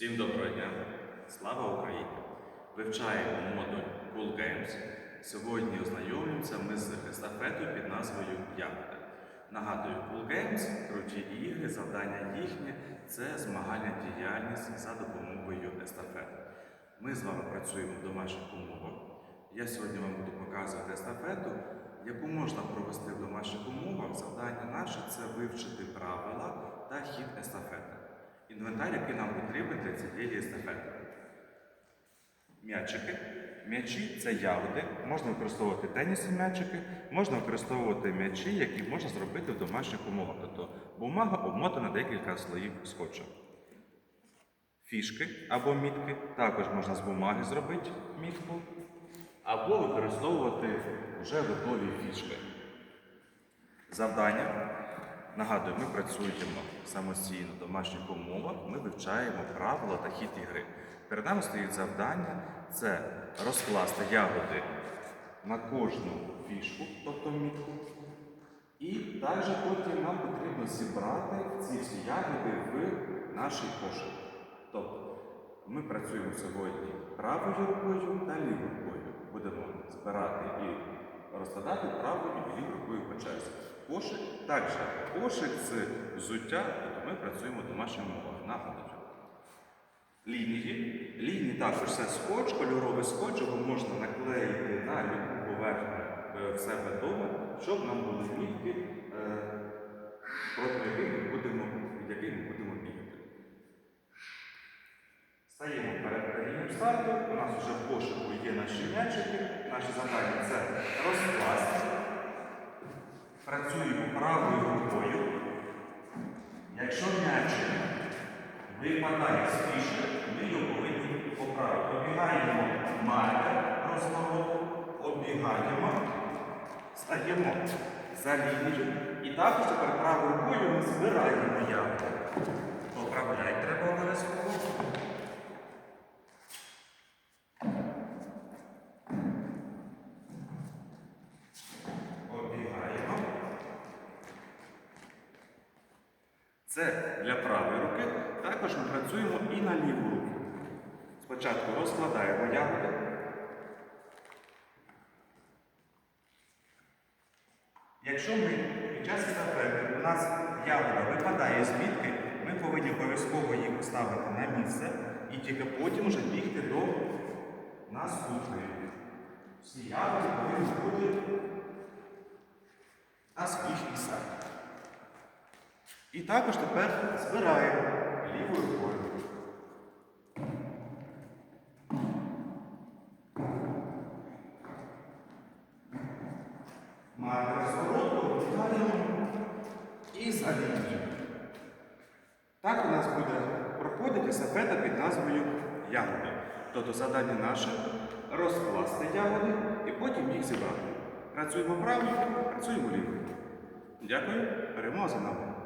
Всім доброго дня! Слава Україні! Вивчаємо модуль Cool Games. Сьогодні ознайомимося ми з естафетою під назвою Ягода. Нагадую, Cool Games – круті ігри, завдання їхнє це змагальна діяльність за допомогою естафет. Ми з вами працюємо в домашніх умовах. Я сьогодні вам буду показувати естафету, яку можна провести в домашніх умовах. Завдання наше це вивчити правила та хід естафети. Інвентар, який нам потрібен для цієї естафети. М'ячики. М'ячі це ягоди. Можна використовувати тенісні м'ячики, можна використовувати м'ячі, які можна зробити в домашніх умовах. Тобто бумага обмотана декілька слоїв скотча. Фішки або мітки. Також можна з бумаги зробити мітку. Або використовувати вже готові фішки. Завдання. Нагадую, ми працюємо самостійно в домашніх умовах, ми вивчаємо правила та хід ігри. Перед нами стоїть завдання це розкласти ягоди на кожну фішку, тобто мітку. І також потім нам потрібно зібрати ці всі ягоди в наш кошик. Тобто ми працюємо сьогодні правою рукою та лівою рукою. Будемо збирати і розкладати правою і лівою рукою по черзі. Кошик також кошик з взуття, тобто ми працюємо в домашньому умовах на годину. Лінії. Лінії також це скотч, кольоровий скотч, його можна наклеїти на любу поверхню е, в себе вдома, щоб нам були мітки, е, проти яких ми будемо, від яких ми будемо бігати. Стаємо перед лінією старту. У нас вже в кошику є наші м'ячики. Наші завдання це розкласти. Працюємо правою рукою. Якщо м'ячик випадає з ми його повинні поправити. Обігаємо маркер розвороту, обігаємо, стаємо за лінію. І також тепер правою рукою ми збираємо ягоди. Поправляти треба обов'язково. Обігаємо. Це для правої руки. Також ми працюємо і на ліву руку. Спочатку розкладаємо ягоди. Якщо ми під час естафети у нас ягода випадає з мітки, ми повинні обов'язково її поставити на місце і тільки потім вже бігти до наступної. Всі ягоди повинні бути І також тепер збираємо лівою рукою. Маємо розворот, витягаємо і за. Так у нас буде проходити естафета під назвою ягоди. Тобто завдання наше розкласти ягоди і потім їх зібрати. Працюємо правою, працюємо лівою. Дякую, перемога за нами.